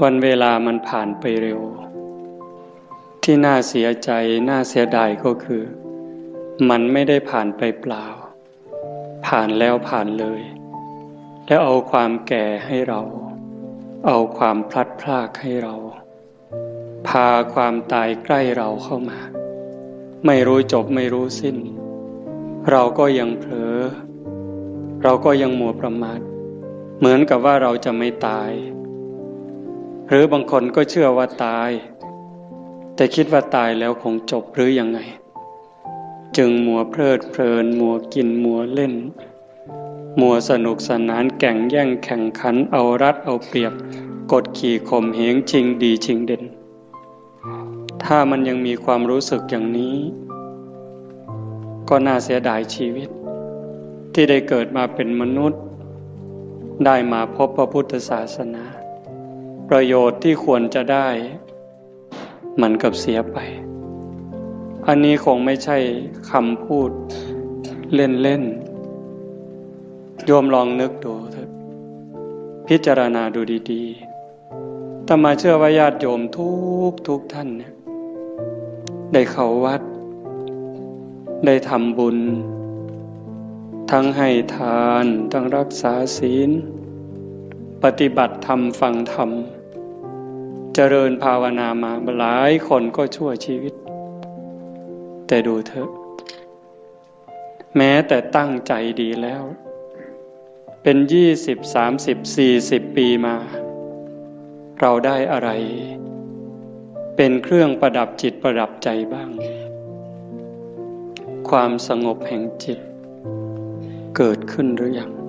วันเวลามันผ่านไปเร็ว ที่น่าเสียใจน่าเสียดายก็คือ มันไม่ได้ผ่านไปเปล่า ผ่านแล้วผ่านเลย แล้วเอาความแก่ให้เรา เอาความพลัดพรากให้เรา พาความตายใกล้เราเข้ามา ไม่รู้จบไม่รู้สิ้น เราก็ยังเผลอ เราก็ยังมัวประมาทเหมือนกับว่าเราจะไม่ตาย หรือบางคนก็เชื่อว่าตาย แต่คิดว่าตายแล้วคงจบหรือยังไง จึงมัวเพลิดเพลิน มัวกินมัวเล่น มัวสนุกสนานแก่งแย่งแข่งขันเอารัดเอาเปรียบ กดขี่ข่มเหงชิงดีชิงเด่น ถ้ามันยังมีความรู้สึกอย่างนี้ ก็น่าเสียดายชีวิต ที่ได้เกิดมาเป็นมนุษย์ ได้มาพบพระพุทธศาสนา ประโยชน์ที่ควรจะได้ มันกับเสียไป อันนี้คงไม่ใช่คำพูดเล่นๆโยมลองนึกดูเถอะพิจารณาดูดีๆแต่มาเชื่อว่าญาติโยมทุกทุกท่านเนี่ยได้เข้าวัด ได้ทำบุญ ทั้งให้ทาน ทั้งรักษาศีล ปฏิบัติธรรมฟังธรรม เจริญภาวนามาหลายคนก็ชั่วชีวิต แต่ดูเถอะ แม้แต่ตั้งใจดีแล้ว เป็นยี่สิบสามสิบสี่สิบปีมา เราได้อะไร เป็นเครื่องประดับจิตประดับใจบ้าง ความสงบแห่งจิต เกิดขึ้นหรือยัง